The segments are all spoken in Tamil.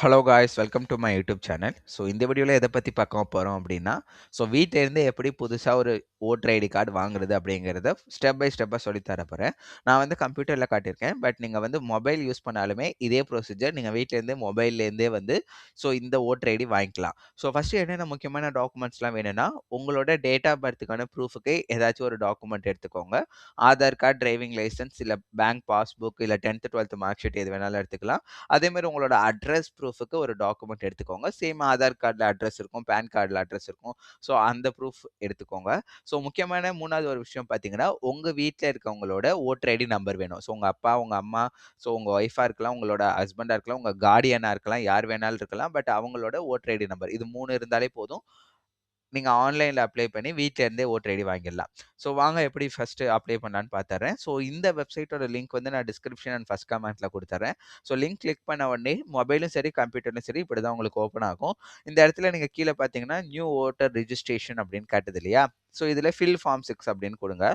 Hello guys welcome to my YouTube channel so இந்த வீடியோவில் எதை பற்றி பார்க்க போகிறோம் அப்படின்னா ஸோ வீட்டிலேருந்து எப்படி புதுசாக ஒரு ஓட்டர் ஐடி கார்டு வாங்குறது அப்படிங்கிறத ஸ்டெப் பை ஸ்டெப்பாக சொல்லி தரப்போகிறேன் நான் வந்து கம்ப்யூட்டரில் காட்டியிருக்கேன். பட் நீங்கள் வந்து மொபைல் யூஸ் பண்ணாலுமே இதே ப்ரொசீஜர் நீங்கள் வீட்டிலேருந்தே மொபைல்லேருந்தே வந்து ஸோ இந்த ஓட்டர் ஐடி வாங்கிக்கலாம். ஸோ ஃபஸ்ட்டு என்னென்ன முக்கியமான டாக்குமெண்ட்ஸ்லாம் வேணும்னா உங்களோட டேட் ஆஃப் பர்த்துக்கான ப்ரூஃபுக்கு ஏதாச்சும் ஒரு டாக்குமெண்ட் எடுத்துக்கோங்க. ஆதார் கார்டு டிரைவிங் லைசன்ஸ் இல்லை பேங்க் பாஸ்புக் இல்லை டென்த்து டுவெல்த்து மார்க் ஷீட் எது வேணாலும் எடுத்துக்கலாம். அதேமாதிரி உங்களோட அட்ரஸ் ப்ரூஃப் ப்ரூஃபுக்கு ஒரு டாக்குமெண்ட் எடுத்துக்கோங்க. சேம் ஆதார் கார்டில் அட்ரஸ் இருக்கும் பேன் கார்டில் அட்ரஸ் இருக்கும். ஸோ அந்த ப்ரூஃப் எடுத்துக்கோங்க. ஸோ முக்கியமான மூணாவது ஒரு விஷயம் பார்த்தீங்கன்னா உங்கள் வீட்டில் இருக்கவங்களோட ஓட்டர் ஐடி நம்பர் வேணும். ஸோ உங்கள் அப்பா உங்கள் அம்மா ஸோ உங்கள் ஒய்ஃபாக இருக்கலாம் உங்களோட ஹஸ்பண்டாக இருக்கலாம் உங்கள் கார்டியனாக இருக்கலாம் யார் வேணாலும் இருக்கலாம் பட் அவங்களோட ஓட்டர் ஐடி நம்பர் இது மூணு இருந்தாலே போதும். நீங்கள் ஆன்லைனில் அப்ளை பண்ணி வீட்டிலேருந்தே ஓட்டர் ஐடி வாங்கிடலாம். ஸோ வாங்க எப்படி ஃபஸ்ட்டு அப்ளை பண்ணலான்னு பார்த்துறேன் ஸோ இந்த வெப்சைட்டோட லிங்க் வந்து நான் டிஸ்கிரிப்ஷன் அண்ட் ஃபஸ்ட் கமெண்ட்டில் கொடுத்துறேன் ஸோ லிங்க் கிளிக் பண்ண உடனே மொபைலும் சரி கம்ப்யூட்டரும் சரி இப்படி தான் உங்களுக்கு ஓப்பன் ஆகும் இந்த இடத்துல நீங்கள் கீழே பார்த்தீங்கன்னா நியூ ஓட்டர் ரிஜிஸ்ட்ரேஷன் அப்படின்னு காட்டுது இல்லையா? ஸோ இதில் ஃபில் ஃபார்ம் சிக்ஸ் அப்படின்னு கொடுங்க.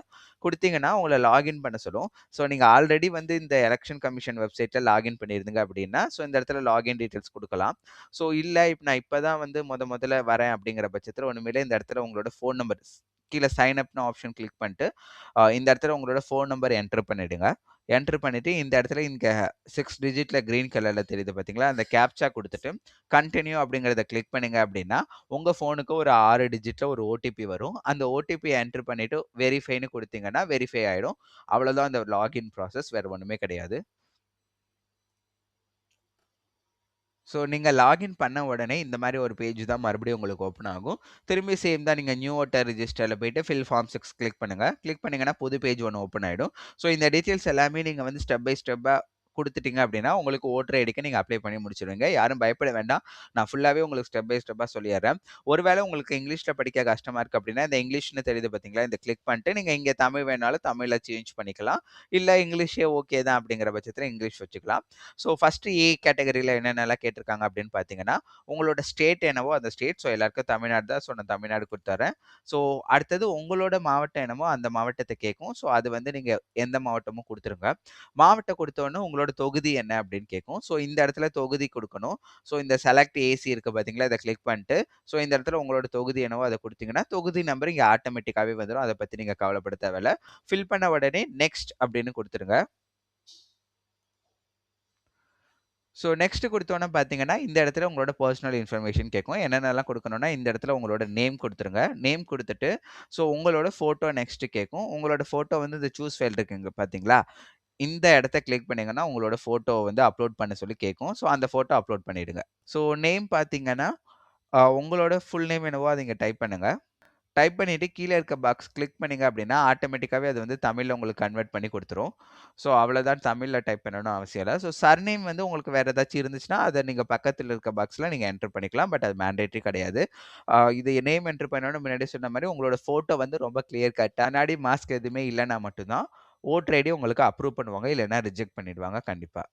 கொடுத்தீங்கன்னா உங்களை லாகின் பண்ண சொல்லும். ஸோ நீங்கள் ஆல்ரெடி வந்து இந்த எலெக்ஷன் கமிஷன் வெப்சைட்டில் லாகின் பண்ணியிருந்தீங்க அப்படின்னா ஸோ இந்த இடத்துல லாகின் டீட்டெயில்ஸ் கொடுக்கலாம். ஸோ இல்லை இப்போ நான் இப்போ தான் வந்து முத முதல்ல வரேன் அப்படிங்கிற பட்சத்தில் ஒன்றுமேலே இந்த இடத்துல உங்களோட ஃபோன் நம்பர் கீழே சைன் அப்னு ஆப்ஷன் கிளிக் பண்ணிட்டு இந்த இடத்துல உங்களோட ஃபோன் நம்பர் என்டர் பண்ணிவிடுங்க என்ட்ரு பண்ணிவிட்டு இந்த இடத்துல இங்கே சிக்ஸ் டிஜிட்டில் க்ரீன் கலரில் தெரியுது பார்த்தீங்களா அந்த கேப்சா கொடுத்துட்டு கண்டினியூ அப்படிங்கிறத கிளிக் பண்ணுங்க அப்படின்னா உங்கள் ஃபோனுக்கு ஒரு ஆறு டிஜிட்டில் ஒரு ஓடிபி வரும். அந்த ஓடிபி என்ட்ரு பண்ணிவிட்டு வெரிஃபைன்னு கொடுத்தீங்கன்னா வெரிஃபை ஆகிடும் அவ்வளோதான் அந்த லாகின் ப்ராசஸ் வேறு ஒன்றுமே கிடையாது. ஸோ நீங்கள் லாகின் பண்ண உடனே இந்த மாதிரி ஒரு பேஜ் தான் மறுபடியும் உங்களுக்கு ஓப்பன் ஆகும். திரும்பி சேம் தான் நீங்கள் நியூ ஓட்டர் ரிஜிஸ்டரில் போயிட்டு ஃபில் ஃபார்ம் சிக்ஸ் கிளிக் பண்ணுங்கள் கிளிக் பண்ணிங்கன்னா புது பேஜ் ஒன்று ஓப்பன் ஆகிடும் ஸோ இந்த டீட்டெயில்ஸ் எல்லாமே நீங்கள் வந்து ஸ்டெப் பை ஸ்டெப்பாக கொடுத்துட்டீங்க அப்படின்னா உங்களுக்கு ஓட்டர் ஐடிக்கு நீங்கள் அப்ளை பண்ணி முடிச்சிடுவீங்க. யாரும் பயப்பட வேண்டாம். நான் ஃபுல்லாகவே உங்களுக்கு ஸ்டெப் பை ஸ்டெப்பாக சொல்லிடுறேன் ஒருவேளை உங்களுக்கு இங்கிலீஷில் படிக்க கஷ்டமாக இருக்குது அப்படின்னா இந்த இங்கிலீஷ்னு தெரியுது பார்த்தீங்களா இந்த கிளிக் பண்ணிட்டு நீங்கள் இங்கே தமிழ் வேணாலும் தமிழில் சேஞ்ச் பண்ணிக்கலாம். இல்லை இங்கிலீஷே ஓகே தான் அப்படிங்கிற பட்சத்தில் இங்கிலீஷ் வச்சுக்கலாம். ஸோ ஃபஸ்ட்டு ஏ கேட்டகரியில் என்னென்னலாம் கேட்டிருக்காங்க அப்படின்னு பார்த்தீங்கன்னா உங்களோட ஸ்டேட் என்னவோ அந்த ஸ்டேட் ஸோ எல்லாருக்கும் தமிழ்நாடு தான். ஸோ நான் தமிழ்நாடு கொடுத்துறேன் ஸோ அடுத்தது உங்களோட மாவட்டம் என்னமோ அந்த மாவட்டத்தை கேட்கும். ஸோ அது வந்து நீங்கள் எந்த மாவட்டமும் கொடுத்துருங்க. மாவட்டம் கொடுத்தோன்னே உங்களோட தொகுதி என்ன அப்படின்னு கேட்கும். ஸோ இந்த இடத்துல தொகுதி கொடுக்கணும். ஸோ இந்த செலக்ட் ஏசி இருக்குது பார்த்தீங்களா இதை கிளிக் பண்ணிட்டு ஸோ இந்த இடத்துல உங்களோட தொகுதி என்னவோ அதை கொடுத்தீங்கன்னா தொகுதி நம்பர் இங்கே ஆட்டோமேட்டிக்காகவே வந்துடும் அதை பற்றி நீங்கள் கவலைப்பட தேவையில்ல. ஃபில் பண்ண உடனே நெக்ஸ்ட் அப்படின்னு கொடுத்துருங்க. ஸோ நெக்ஸ்ட் கொடுத்தோன்னே பார்த்தீங்கன்னா இந்த இடத்துல உங்களோட பர்சனல் இன்ஃபர்மேஷன் கேட்கும். என்னென்னலாம் கொடுக்கணும்னா இந்த இடத்துல உங்களோட நேம் கொடுத்துருங்க. நேம் கொடுத்துட்டு ஸோ உங்களோட ஃபோட்டோ நெக்ஸ்ட்டு கேட்கும். உங்களோட ஃபோட்டோ வந்து இந்த சூஸ் ஃபைல் இருக்குங்க பார்த்தீங்களா இந்த இடத்த கிளிக் பண்ணிங்கன்னா உங்களோட ஃபோட்டோ வந்து அப்லோட் பண்ண சொல்லி கேட்கும் ஸோ அந்த ஃபோட்டோ அப்லோட் பண்ணிவிடுங்க ஸோ நேம் பார்த்தீங்கன்னா உங்களோட ஃபுல் நேம் என்னவோ அதை இங்கே டைப் பண்ணுங்கள் டைப் பண்ணிவிட்டு கீழே இருக்க பாக்ஸ் கிளிக் பண்ணிங்க அப்படின்னா ஆட்டோமேட்டிக்காகவே அது வந்து தமிழில் உங்களுக்கு கன்வெர்ட் பண்ணி கொடுத்துரும். ஸோ அவ்வளோதான் தமிழில் டைப் பண்ணணும் அவசியம் இல்லை. ஸோ சர்நேம் வந்து உங்களுக்கு வேறு ஏதாச்சும் இருந்துச்சுன்னா அதை நீங்கள் பக்கத்தில் இருக்க பாக்ஸில் நீங்கள் என்டர் பண்ணிக்கலாம். பட் அது மேண்டேட்ரி கிடையாது. இது நேம் என்டர் பண்ணணும்னு முன்னாடி சொன்ன மாதிரி உங்களோட ஃபோட்டோ வந்து ரொம்ப கிளியர் கட் முன்னாடி மாஸ்க் எதுவுமே இல்லைன்னா மட்டும்தான். ஓட்டர் ஐடி உங்களுக்கு அப்ரூவ் பண்ணுவாங்க இல்லைன்னா ரிஜெக்ட் பண்ணிடுவாங்க கண்டிப்பாக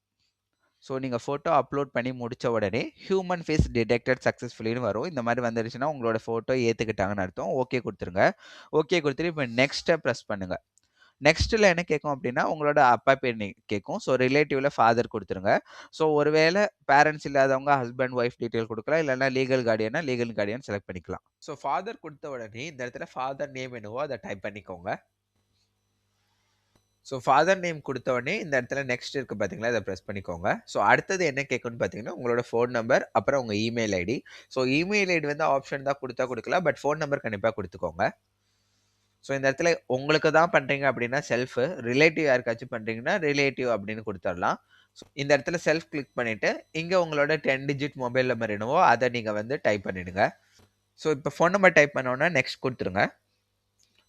ஸோ நீங்கள் ஃபோட்டோ அப்லோட் பண்ணி முடித்த உடனே ஹியூமன் ஃபேஸ் டிடெக்டட் சக்ஸஸ்ஃபுல்லின்னு வரும். இந்த மாதிரி வந்துருச்சுன்னா உங்களோட ஃபோட்டோ ஏற்றுக்கிட்டாங்கன்னு அர்த்தம். ஓகே கொடுத்துருங்க. ஓகே கொடுத்துட்டு இப்போ நெக்ஸ்ட்டை ப்ரெஸ் பண்ணுங்கள் நெக்ஸ்ட்டில் என்ன கேட்கும் அப்படின்னா உங்களோட அப்பா பேர் கேட்கும் ஸோ ரிலேட்டிவில் ஃபாதர் கொடுத்துருங்க. ஸோ ஒருவேளை பேரண்ட்ஸ் இல்லாதவங்க ஹஸ்பண்ட் ஒய்ஃப் டீட்டெயில் கொடுக்கலாம். இல்லைனா லீகல் கார்டியனா லீகல் கார்டியன் செலக்ட் பண்ணிக்கலாம். ஸோ ஃபாதர் கொடுத்த உடனே இந்த இடத்துல ஃபாதர் நேம் என்னவோ அதை டைப் பண்ணிக்கோங்க. ஸோ ஃபாதர் நேம் கொடுத்தவொடனே இந்த இடத்துல நெக்ஸ்ட் இருக்குது பார்த்தீங்களா இதை ப்ரெஸ் பண்ணிக்கோங்க. ஸோ அடுத்தது என்ன கேட்குன்னு பார்த்தீங்கன்னா உங்களோட ஃபோன் நம்பர் அப்புறம் உங்கள் email ID so email ID வந்து ஆப்ஷன் தான் கொடுத்தா கொடுக்கல பட் ஃபோன் நம்பர் கண்டிப்பாக கொடுத்துக்கோங்க. ஸோ இந்த இடத்துல உங்களுக்கு தான் பண்ணுறீங்க அப்படின்னா செல்ஃபு ரிலேட்டிவ் யாருக்காச்சும் பண்ணுறீங்கன்னா ரிலேட்டிவ் அப்படின்னு கொடுத்துடலாம். ஸோ இந்த இடத்துல செல்ஃப் கிளிக் பண்ணிவிட்டு இங்கே உங்களோட டென் டிஜிட் மொபைல் நம்பர் என்னவோ அதை நீங்கள் வந்து டைப் பண்ணிவிடுங்க ஸோ இப்போ ஃபோன் நம்பர் டைப் பண்ணோன்னா நெக்ஸ்ட் கொடுத்துருங்க.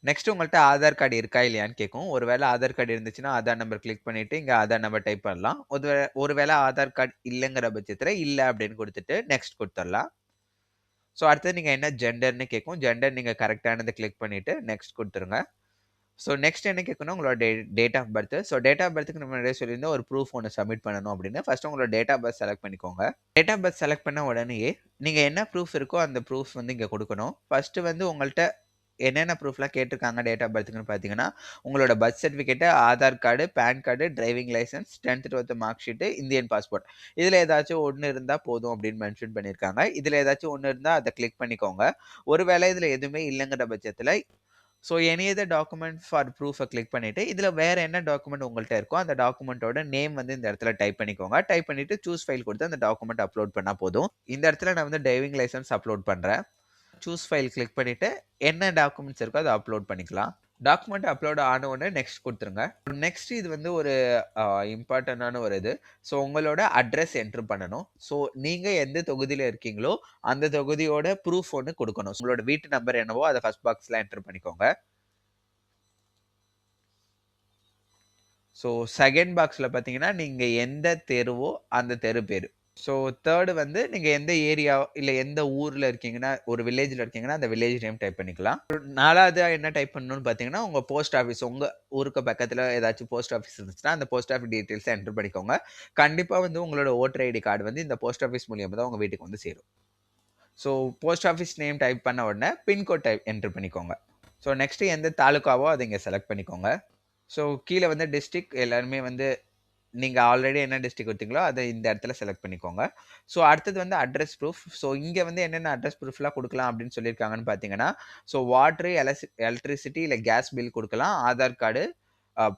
நெக்ஸ்ட் உங்கள்கிட்ட ஆதார் கார்டு இருக்கா இல்லையான்னு கேட்கும். ஒருவேளை ஆதார் கார்டு இருந்துச்சுன்னா ஆதார் நம்பர் கிளிக் பண்ணிட்டு இங்கே ஆதார் நம்பர் டைப் பண்ணலாம். ஒரு ஒருவேளை ஆதார் கார்டு இல்லைங்கிற பட்சத்தில் இல்லை அப்படின்னு கொடுத்துட்டு நெக்ஸ்ட் கொடுத்துடலாம். ஸோ அடுத்தது நீங்கள் என்ன ஜெண்டர்னு கேட்கும். ஜெண்டர் நீங்கள் கரெக்டானதை கிளிக் பண்ணிவிட்டு நெக்ஸ்ட் கொடுத்துருங்க. ஸோ நெக்ஸ்ட் என்ன கேட்கணும்? உங்களோட day date of birth so date of பர்த்துக்கு நம்ம நிறைய சொல்லியிருந்தோம். ஒரு ப்ரூஃப் ஒன்று சப்மிட் பண்ணணும் அப்படின்னு. ஃபஸ்ட்டு உங்களோட டேட் ஆஃப் பர்த் செலக்ட் பண்ணிக்கோங்க. டேட் ஆஃப் பர்த் செலக்ட் பண்ண உடனே நீங்கள் என்ன ப்ரூஃப் இருக்கோ அந்த ப்ரூஃப் வந்து இங்கே கொடுக்கணும். ஃபஸ்ட்டு வந்து உங்கள்கிட்ட என்னென்ன ப்ரூஃப்லாம் கேட்டிருக்காங்க டேட் ஆஃப் பர்த்துக்குன்னு பார்த்தீங்கன்னா, உங்களோட birth certificate, Aadhaar card, PAN card, driving licence tenth twelfth mark sheet, Indian passport. இதில் ஏதாச்சும் ஒன்று இருந்தால் போதும் அப்படின்னு மென்ஷன் பண்ணியிருக்காங்க. இதில் ஏதாச்சும் ஒன்று இருந்தால் அதை கிளிக் பண்ணிக்கோங்க. ஒருவேளை இதில் எதுவுமே இல்லைங்கிற பட்சத்தில் so any other document for ப்ரூஃபை click பண்ணிவிட்டு இதில் வேறு என்ன டாக்குமெண்ட் உங்கள்கிட்ட இருக்கோ, அந்த டாக்குமெண்ட்டோட நேம் வந்து இந்த இடத்துல டைப் பண்ணிக்கோங்க. டைப் பண்ணிவிட்டு சூஸ் ஃபைல் கொடுத்து அந்த டாக்குமெண்ட் அப்லோட் பண்ணால் போதும். இந்த இடத்துல நான் வந்து டிரைவிங் லைசன்ஸ் அப்லோட் பண்ணுறேன் சூஸ் ஃபைல் கிளிக் பண்ணிவிட்டு என்ன டாக்குமெண்ட்ஸ் இருக்கோ அதை அப்லோட் பண்ணிக்கலாம். டாக்குமெண்ட் அப்லோட் ஆன உடனே நெக்ஸ்ட் கொடுத்துருங்க நெக்ஸ்ட் இது வந்து ஒரு அ ஒரு இது. ஸோ உங்களோட அட்ரஸ் என்ட்ரு பண்ணணும். ஸோ நீங்கள் எந்த தொகுதியில் இருக்கீங்களோ, அந்த தொகுதியோட ப்ரூஃப் ஒன்று கொடுக்கணும் உங்களோட வீட்டு நம்பர் என்னவோ அதை ஃபர்ஸ்ட் பாக்ஸில் என்ட்ரு பண்ணிக்கோங்க. ஸோ செகண்ட் பாக்ஸில் பார்த்தீங்கன்னா, நீங்கள் எந்த தெருவோ அந்த தெரு பேர் ஸோ தேர்டு வந்து நீங்கள் எந்த ஏரியா இல்லை எந்த ஊரில் இருக்கீங்கன்னா, ஒரு வில்லேஜில் இருக்கீங்கன்னா, அந்த வில்லேஜ் நேம் டைப் பண்ணிக்கலாம். நாலாவது என்ன டைப் பண்ணணும்னு பார்த்தீங்கன்னா, உங்கள் போஸ்ட் ஆஃபீஸ் உங்கள் ஊருக்கு பக்கத்தில் ஏதாச்சும் போஸ்ட் ஆஃபீஸ் இருந்துச்சுன்னா, அந்த போஸ்ட் ஆஃபீஸ் டீட்டெயில்ஸை என்டர் பண்ணிக்கோங்க. கண்டிப்பாக வந்து உங்களோட ஓட்டர் ஐடி கார்டு வந்து இந்த போஸ்ட் ஆஃபீஸ் மூலியமாக தான் உங்கள் வீட்டுக்கு வந்து சேரும். So post office name type பண்ண உடனே பின்கோட் டைப் என்டர் பண்ணிக்கோங்க. ஸோ நெக்ஸ்ட்டு எந்த தாலுக்காவோ அதை இங்கே செலக்ட் பண்ணிக்கோங்க. ஸோ கீழே வந்து டிஸ்ட்ரிக்ட் எல்லாருமே வந்து நீங்கள் ஆல்ரெடி என்ன டிஸ்ட்ரிக் கொடுத்தீங்களோ அதை இந்த இடத்துல செலக்ட் பண்ணிக்கோங்க. ஸோ அடுத்தது வந்து அட்ரஸ் ப்ரூஃப். ஸோ இங்கே வந்து என்னென்ன அட்ரஸ் ப்ரூஃப்லாம் கொடுக்கலாம் அப்படின்னு சொல்லியிருக்காங்கன்னு பார்த்தீங்கன்னா, ஸோ வாட்ரு எலக்ஸ் எலக்ட்ரிசிட்டி இல்லை கேஸ் பில் கொடுக்கலாம் ஆதார் கார்டு,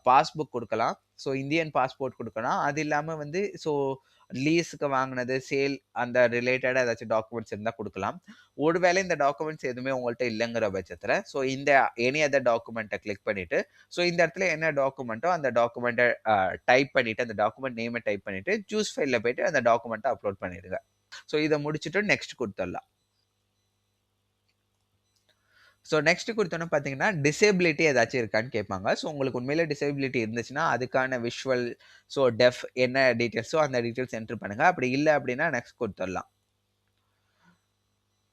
பாஸ்புக் கொடுக்கலாம் ஸோ இந்தியன் பாஸ்போர்ட் கொடுக்கலாம் அது இல்லாமல் வந்து ஸோ லீஸுக்கு வாங்கினது சேல் அந்த ரிலேட்டடாக ஏதாச்சும் டாக்குமெண்ட்ஸ் இருந்தால் கொடுக்கலாம் ஒருவேளை இந்த டாக்குமெண்ட்ஸ் எதுவுமே உங்கள்கிட்ட இல்லைங்கிற பட்சத்தில் ஸோ இந்த எனி அதர் டாக்குமெண்ட்டை கிளிக் பண்ணிவிட்டு ஸோ இந்த இடத்துல என்ன டாக்குமெண்ட்டோ அந்த டாக்குமெண்ட்டை டைப் பண்ணிவிட்டு அந்த டாக்குமெண்ட் நேமை டைப் பண்ணிவிட்டு ஜூஸ் ஃபைலில் போயிட்டு அந்த டாக்குமெண்ட்டை அப்லோட் பண்ணிடுங்க. ஸோ இதை முடிச்சுட்டு நெக்ஸ்ட் கொடுத்துடலாம் ஸோ நெக்ஸ்ட் கொடுத்தோன்னு பார்த்தீங்கன்னா, டிசேபிலிட்டி ஏதாச்சும் இருக்கான்னு கேட்பாங்க. ஸோ உங்களுக்கு உண்மையிலே டிசேபிலிட்டி இருந்துச்சுன்னா, அதுக்கான விஷுவல், ஸோ டெஃப் என்ன டீட்டெயில்ஸோ அந்த டீட்டெயில்ஸ் என்ட்ரு பண்ணுங்கள் அப்படி இல்லை அப்படின்னா நெக்ஸ்ட் கொடுத்துடலாம்.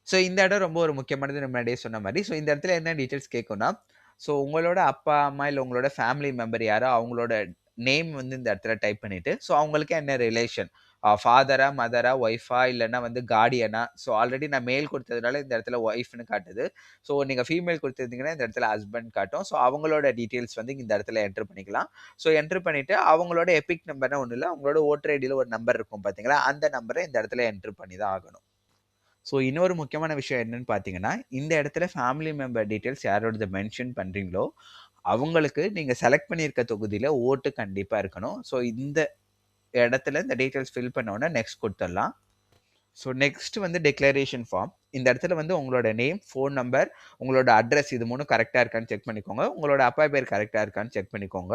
ஸோ இந்த இடம் ரொம்ப ஒரு முக்கியமானது முன்னாடியே சொன்ன மாதிரி. ஸோ இந்த இடத்துல என்ன டீட்டெயில்ஸ் கேட்கும்னா, ஸோ உங்களோட அப்பா, அம்மா இல்லை உங்களோட ஃபேமிலி மெம்பர் யாரோ அவங்களோட நேம் வந்து இந்த இடத்துல டைப் பண்ணிவிட்டு ஸோ அவங்களுக்கு என்ன ரிலேஷன் ஃபாதரா, மதரா, ஒய்ஃபா இல்லைன்னா வந்து கார்டியனா. ஸோ ஆல்ரெடி நான் மேல் கொடுத்ததுனால இந்த இடத்துல ஒய்ஃப்னு காட்டுது. ஸோ நீங்கள் ஃபீமேல் கொடுத்துருந்தீங்கன்னா இந்த இடத்துல ஹஸ்பண்ட் காட்டும். ஸோ அவங்களோட டீட்டெயில்ஸ் வந்து இந்த இடத்துல என்ட்ரு பண்ணிக்கலாம். ஸோ என்ட்ரு பண்ணிவிட்டு அவங்களோட எபிக் நம்பர்னா ஒன்றும் இல்லை அவங்களோட ஓட்டர் ஐடியில் ஒரு நம்பர் இருக்கும் பார்த்தீங்களா, அந்த நம்பரை இந்த இடத்துல என்ட்ரு பண்ணி தான் ஆகணும். ஸோ இன்னொரு முக்கியமான விஷயம் என்னன்னு பார்த்தீங்கன்னா, இந்த இடத்துல ஃபேமிலி மெம்பர் டீட்டெயில்ஸ் யாரோடது மென்ஷன் பண்ணுறீங்களோ அவங்களுக்கு நீங்கள் செலக்ட் பண்ணியிருக்க தொகுதியில் ஓட்டு கண்டிப்பாக இருக்கணும். ஸோ இந்த இடத்துல இந்த டீட்டெயில்ஸ் ஃபில் பண்ணோடனே நெக்ஸ்ட் கொடுத்துடலாம் ஸோ நெக்ஸ்ட் வந்து டிக்ளரேஷன் ஃபார்ம். இந்த இடத்துல வந்து உங்களோட நேம், ஃபோன் நம்பர், உங்களோட அட்ரஸ் இது 3ம் கரெக்டாக இருக்கான்னு செக் பண்ணிக்கோங்க. உங்களோட அப்பா பேர் கரெக்டாக இருக்கான்னு செக் பண்ணிக்கோங்க.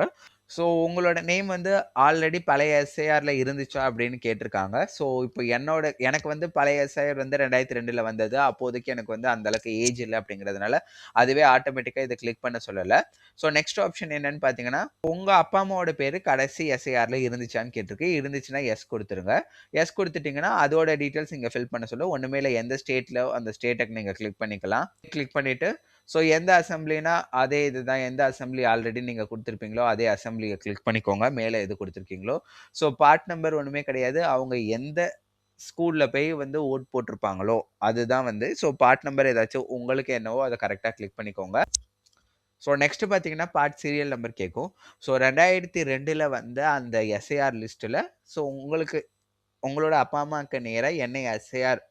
ஸோ உங்களோட நேம் வந்து ஆல்ரெடி பழைய எஸ்ஐஆரில் இருந்துச்சா அப்படின்னு கேட்டிருக்காங்க. ஸோ இப்போ என்னோட எனக்கு வந்து பழைய எஸ்ஐஆர் வந்து 2002ல வந்தது. அப்போதைக்கு எனக்கு வந்து அந்த அளவுக்கு ஏஜ் இல்லை அப்படிங்கிறதுனால, அதுவே ஆட்டோமேட்டிக்காக இதை கிளிக் பண்ண சொல்லலை ஸோ நெக்ஸ்ட் ஆப்ஷன் என்னன்னு பார்த்தீங்கன்னா, உங்கள் அப்பா, அம்மாவோட பேர் கடைசி எஸ்ஐஆரில் இருந்துச்சான்னு கேட்டிருக்கு. இருந்துச்சுன்னா எஸ் கொடுத்துருங்க எஸ் கொடுத்துட்டிங்கன்னா அதோட டீட்டெயில்ஸ் இங்கே ஃபில் பண்ண சொல்ல ஒன்றுமே இல்லை எந்த ஸ்டேட்டில் அந்த ஸ்டேட்டுக்கு நீங்கள் கிளிக் பண்ணிக்கலாம். கிளிக் பண்ணிவிட்டு ஸோ எந்த அசம்பிளினா அதே இதுதான். எந்த அசம்பிளி ஆல்ரெடி நீங்கள் கொடுத்துருப்பீங்களோ அதே அசம்பிளியை கிளிக் பண்ணிக்கோங்க. மேலே எது கொடுத்துருக்கீங்களோ ஸோ பார்ட் நம்பர் ஒன்றுமே கிடையாது. அவங்க எந்த ஸ்கூலில் போய் வந்து ஓட் போட்டிருப்பாங்களோ, அதுதான் வந்து ஸோ பார்ட் நம்பர் ஏதாச்சும் உங்களுக்கு என்னவோ அதை கரெக்டாக கிளிக் பண்ணிக்கோங்க. ஸோ நெக்ஸ்ட்டு பார்த்தீங்கன்னா, பார்ட் சீரியல் நம்பர் கேட்கும். ஸோ 2002ல வந்த அந்த எஸ்ஐஆர் லிஸ்ட்டில் ஸோ உங்களுக்கு உங்களோட அப்பா, அம்மாவுக்கு நேராக என்ன எஸ்ஐஆர்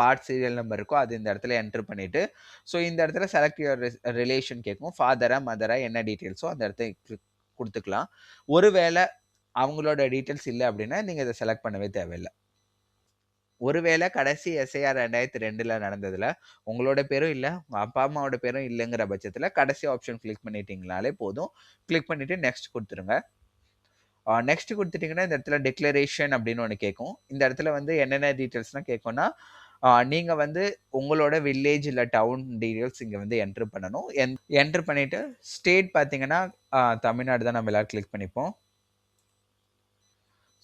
பார்ட் சீரியல் நம்பர் இருக்கோ, அது இந்த இடத்துல என்டர் பண்ணிவிட்டு ஸோ இந்த இடத்துல செலக்ட் யுவர் ரிலேஷன் கேட்கும். ஃபாதரா, மதரா என்ன டீட்டெயில்ஸோ அந்த இடத்த கொடுத்துக்கலாம் ஒருவேளை அவங்களோட டீட்டெயில்ஸ் இல்லை அப்படின்னா, நீங்கள் இதை செலக்ட் பண்ணவே தேவையில்லை ஒருவேளை கடைசி எஸ்ஐஆர் ரெண்டாயிரத்தி ரெண்டில் நடந்ததில் உங்களோட பேரும் இல்லை உங்கள் அப்பா, அம்மாவோட பேரும் இல்லைங்கிற பட்சத்தில் கடைசி ஆப்ஷன் கிளிக் பண்ணிட்டீங்களாலே போதும். கிளிக் பண்ணிவிட்டு நெக்ஸ்ட் கொடுத்துருங்க நெக்ஸ்ட் கொடுத்துட்டிங்கன்னா இந்த இடத்துல டிக்ளரேஷன் அப்படின்னு ஒன்று கேட்கும். இந்த இடத்துல வந்து என்னென்ன டீட்டெயில்ஸ்லாம் கேட்கும்னா, நீங்கள் நீங்க வந்து உங்களோட வில்லேஜ் இல்ல டவுன் டீட்டெயில்ஸ் இங்க வந்து என்ட்ரு பண்ணணும். என் என்ட்ரு பண்ணிட்டு ஸ்டேட் பார்த்தீங்கன்னா, தமிழ்நாடு தான் நம்ம எல்லாரும் கிளிக் பண்ணிப்போம்.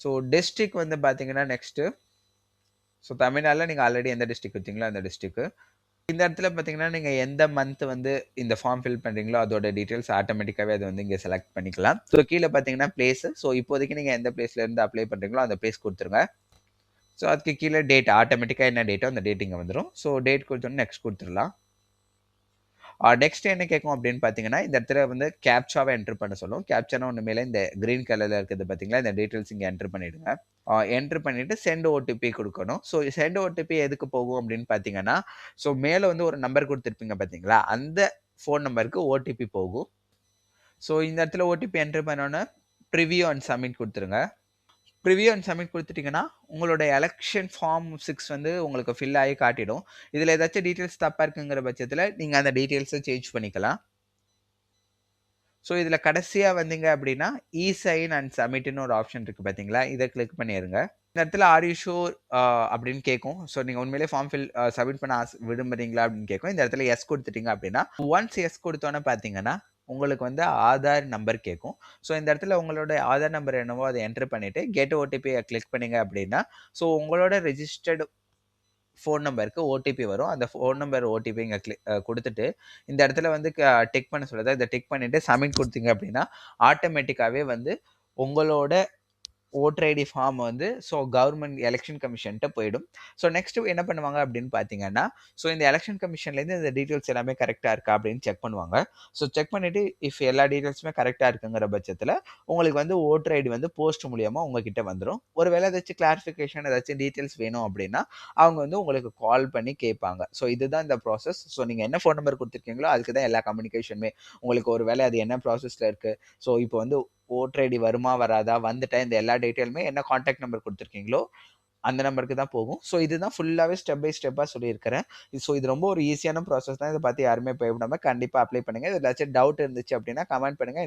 ஸோ டிஸ்ட்ரிக்ட் வந்து பார்த்தீங்கன்னா நெக்ஸ்ட்டு ஸோ தமிழ்நாடுல நீங்க ஆல்ரெடி எந்த டிஸ்ட்ரிக்ட் வச்சிங்களோ அந்த டிஸ்ட்ரிக்ட். இந்த இடத்துல பார்த்தீங்கன்னா, நீங்கள் எந்த மந்த் வந்து இந்த ஃபார்ம் ஃபில் பண்ணுறீங்களோ அதோட டீட்டெயில்ஸ் ஆட்டோமேட்டிக்காகவே அது வந்து இங்கே செலக்ட் பண்ணிக்கலாம். ஸோ கீழே பார்த்தீங்கன்னா பிளேஸ். ஸோ இப்போதைக்கு நீங்கள் எந்த பிளேஸ்லேருந்து அப்ளை பண்ணுறீங்களோ அந்த பிளேஸ் கொடுத்துருங்க ஸோ அதுக்கு கீழே டேட் ஆட்டோமேட்டிக்காக என்ன டேட்டோ அந்த டேட் இங்கே வந்துடும் ஸோ டேட் குடுத்தோனே நெக்ஸ்ட் கொடுத்துடலாம் நெக்ஸ்ட் என்ன கேட்கும் அப்படின்னு பார்த்தீங்கன்னா, இந்த இடத்துல வந்து கேப்சாவை என்டர் பண்ண சொல்லும். கேப்சானா ஒன்று மேலே இந்த க்ரீன் கலரில் இருக்கிறது பார்த்தீங்களா? இந்த டீட்டெயில்ஸ் இங்கே என்டர் பண்ணிவிடுங்க என்ட்ரு என்டர் பண்ணிட்டு செண்ட் ஓடிபி கொடுக்கணும் ஸோ செண்ட் ஓடிபி எதுக்கு போகும் அப்படின்னு பார்த்தீங்கன்னா, ஸோ மேலே வந்து ஒரு நம்பர் கொடுத்துருப்பீங்க பார்த்தீங்களா? அந்த ஃபோன் நம்பருக்கு ஓடிபி போகும். ஸோ இந்த இடத்துல ஓடிபி என்டர் பண்ணோன்னே ப்ரிவியூ அண்ட் சப்மிட் கொடுத்துருங்க ப்ரிவியூ அண்ட் சப்மிட் கொடுத்துட்டிங்கன்னா உங்களோட எலெக்ஷன் ஃபார்ம் சிக்ஸ் வந்து உங்களுக்கு ஃபில் ஆகி காட்டிடும். இதில் ஏதாச்சும் டீட்டெயில்ஸ் தப்பாக இருக்குங்கிற பட்சத்தில் நீங்கள் அந்த டீட்டெயில்ஸை சேஞ்ச் பண்ணிக்கலாம். ஸோ இதில் கடைசியாக வந்தீங்க அப்படின்னா, இ சைன் அண்ட் சப்மிட்னு ஒரு ஆப்ஷன் இருக்குது பார்த்தீங்களா? இதை கிளிக் பண்ணிடுங்க இந்த இடத்துல ஆர் யூ ஷூர் அப்படின்னு கேட்கும். ஸோ நீங்கள் உண்மையிலே ஃபார்ம் ஃபில் சப்மிட் பண்ண ஆஸ் விரும்புறீங்களா அப்படின்னு கேட்கும். இந்த இடத்துல எஸ் கொடுத்துட்டீங்க அப்படின்னா, ஒன்ஸ் எஸ் கொடுத்தோன்னே பார்த்தீங்கன்னா, உங்களுக்கு வந்து ஆதார் நம்பர் கேட்கும். ஸோ இந்த இடத்துல உங்களோட ஆதார் நம்பர் என்னவோ அதை என்டர் பண்ணிவிட்டு கெட் ஓடிபியை கிளிக் பண்ணிங்க அப்படின்னா, ஸோ உங்களோட ரிஜிஸ்டர்ட் ஃபோன் நம்பருக்கு ஓடிபி வரும். அந்த ஃபோன் நம்பர் ஓடிபி இங்கே கிளி கொடுத்துட்டு இந்த இடத்துல வந்து க டிக் பண்ண சொல்லுது. இதை டிக் பண்ணிவிட்டு சப்மிட் கொடுத்தீங்க அப்படின்னா, ஆட்டோமேட்டிக்காகவே வந்து உங்களோட ஓட்டர் ஐடி ஃபார்ம் வந்து ஸோ கவர்மெண்ட் எலெக்ஷன் கமிஷன்கிட்ட போயிடும். ஸோ நெக்ஸ்ட் என்ன பண்ணுவாங்க அப்படின்னு பார்த்தீங்கன்னா, ஸோ இந்த எலெக்ஷன் கமிஷன்லேருந்து இந்த டீட்டெயில்ஸ் எல்லாமே கரெக்டாக இருக்கா அப்படின்னு செக் பண்ணுவாங்க. ஸோ செக் பண்ணிவிட்டு இஃப் எல்லா டீட்டெயில்ஸுமே கரெக்டாக இருக்குங்கிற பட்சத்தில் உங்களுக்கு வந்து ஓட்டர் ஐடி வந்து போஸ்ட் மூலியமாக உங்ககிட்ட வந்துரும். ஒருவேளை ஏதாச்சும் கிளாரிஃபிகேஷன் ஏதாச்சும் டீட்டெயில்ஸ் வேணும் அப்படின்னா, அவங்க வந்து உங்களுக்கு கால் பண்ணி கேட்பாங்க. ஸோ இதுதான் இந்த ப்ராசஸ். ஸோ நீங்கள் என்ன ஃபோன் நம்பர் கொடுத்துருக்கீங்களோ அதுக்கு தான் எல்லா கம்யூனிகேஷனுமே. உங்களுக்கு ஒரு வேலை அது என்ன ப்ராசஸில் இருக்குது ஸோ இப்போ வந்து ஓட்டர் ஐடி வருமா? வராதா? வந்துட்டா இந்த எல்லா டீட்டெயிலுமே என்ன காண்டாக்ட் நம்பர் கொடுத்துருக்கீங்களோ அந்த நம்பருக்கு தான் போகும். ஸோ இதுதான் ஃபுல்லாவே ஸ்டெப் பை ஸ்டெப்பா சொல்லியிருக்கிறேன். ஸோ இது ரொம்ப ஒரு ஈஸியான ப்ராசஸ் தான். இதை பற்றி யாருமே பயப்படாம கண்டிப்பா அப்ளை பண்ணுங்க. இதுல ஏதாச்சும் டவுட் இருந்துச்சு அப்படின்னா கமெண்ட் பண்ணுங்க.